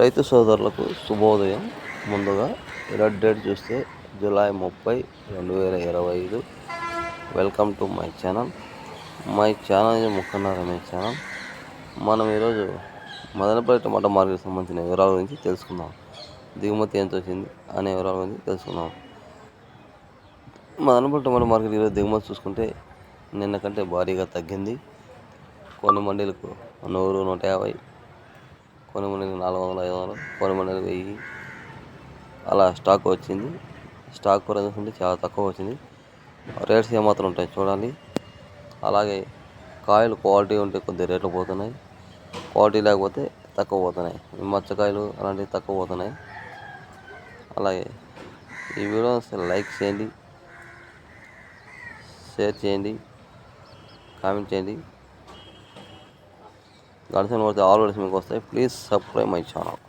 రైతు సోదరులకు శుభోదయం. ముందుగా ఈరోజు డేట్ చూస్తే జూలై ముప్పై రెండు వేల ఇరవై ఐదు. Welcome to my channel. My channel ఇది రమేష్ ఛానల్. మనం ఈరోజు మదనపల్లి టమాటా మార్కెట్ సంబంధించిన వివరాల గురించి తెలుసుకుందాం. దిగుమతి ఎంత వచ్చింది అనే వివరాల గురించి తెలుసుకుందాం. మదనపల్లి టమాటా మార్కెట్ ఈరోజు దిగుమతి చూసుకుంటే నిన్న కంటే భారీగా తగ్గింది. కొన్ని మండీలకు నూరు నూట యాభై కొన్ని మంది నాలుగు వందలు ఐదు వందలు కొన్ని మండీలకు వెయ్యి. అలా స్టాక్ వచ్చింది. స్టాక్ కూడా చూసుకుంటే చాలా తక్కువ వచ్చింది. రేట్స్ ఏమాత్రం ఉంటాయి చూడాలి. అలాగే కాయలు క్వాలిటీ ఉంటే కొద్ది రేట్లు పోతున్నాయి. క్వాలిటీ లేకపోతే తక్కువ పోతున్నాయి. మచ్చకాయలు అలాంటివి తక్కువ పోతున్నాయి. అలాగే ఈ వీడియో లైక్ చేయండి. షేర్ చేయండి. కామెంట్ చేయండి. గడిచిన కొడితే ఆల్ వీడియోస్ మీకు వస్తాయి. Please subscribe my channel.